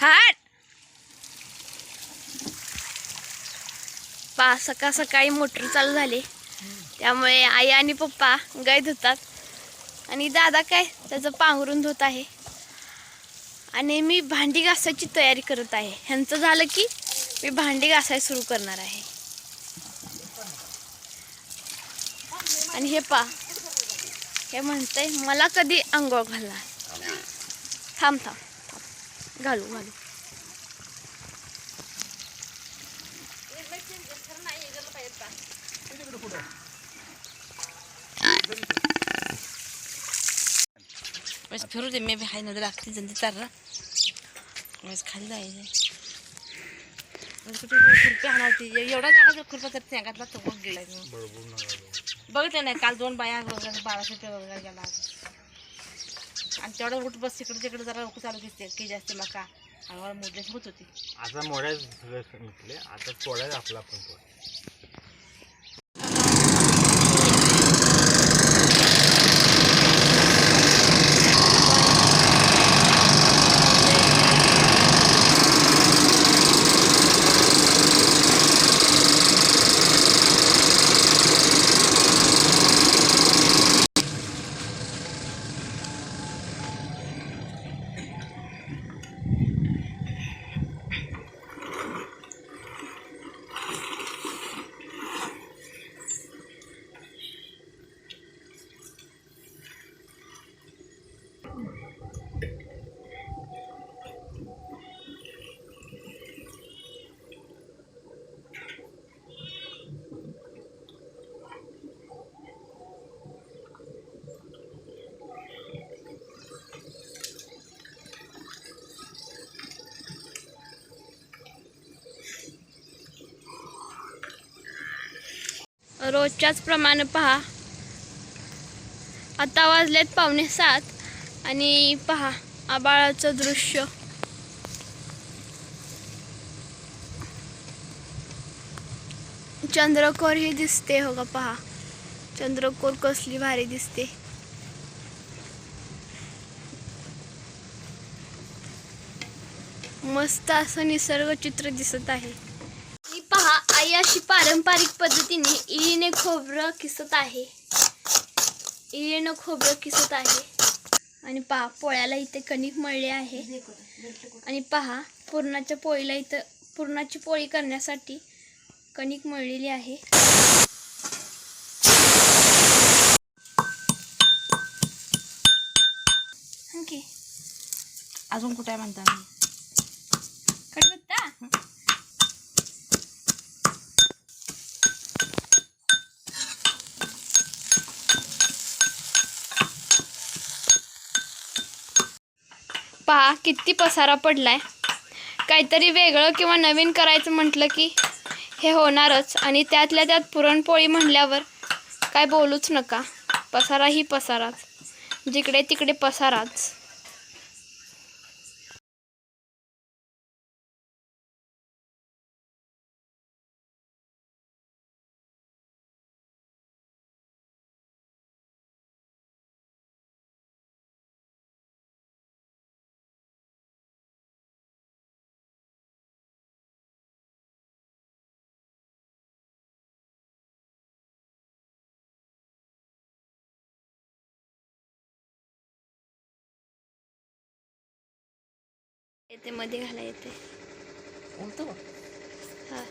हाट पा सकाळ सकाळी मोटर चालू झाली. त्यामुळे आई आणि पप्पा गाय धुतात. आणि दादा काय त्याचं पांघरून धुत आहे. आणि मी भांडी घासायची तयारी करत आहे. ह्यांचं झालं की मी भांडी घासायला सुरू करणार आहे. आणि हे पा हे म्हणतंय मला कधी अंघोळ घालणार. थांब थांब. घालू घालू. बस फिरू दे मी बी हाय नदी लागते जल्दी चालला. बस खाली जायचं. खुरपी हाणावती एवढा जागा खुरपा तर त्या तो बघ गेलाय बघितलं नाही काल दोन बाया वगैरे बाराशे रुपये वगैरे गेला आणि तेवढं उठ बस तिकडे तिकडे जरा लोक चालू दिसते की जास्त मका हळूहळू मोडल्याची होत होती. आता मोड्या सगळं आता तोड्या आपला पण रोजच्याच प्रमाणे पहा. आता वाजलेत पावणे सात आणि पहा आबाळाचं दृश्य. चंद्रकोर ही दिसते हो का पहा. चंद्रकोर कसली भारी दिसते. मस्त असं निसर्ग चित्र दिसत आहे. आई अशी पारंपरिक पद्धतीने इळीने खोबरं किसत आहे. इळीनं खोबरं किसत आहे. आणि पहा पोळ्याला इथे कणिक मळले आहे. आणि पहा पुरणाच्या पोळीला इथं पुरणाची पोळी करण्यासाठी कणिक मळलेली आहे. अजून कुठे म्हणता कडबत्ता? पहा किती पसारा पडलाय. काहीतरी वेगळं किंवा नवीन करायचं म्हटलं की हे होणारच. आणि त्यातल्या त्यात पुरणपोळी म्हणल्यावर काय बोलूच नका. पसारा ही पसाराच. जिकडे तिकडे पसाराच. येते मध्ये घाला येते. हा.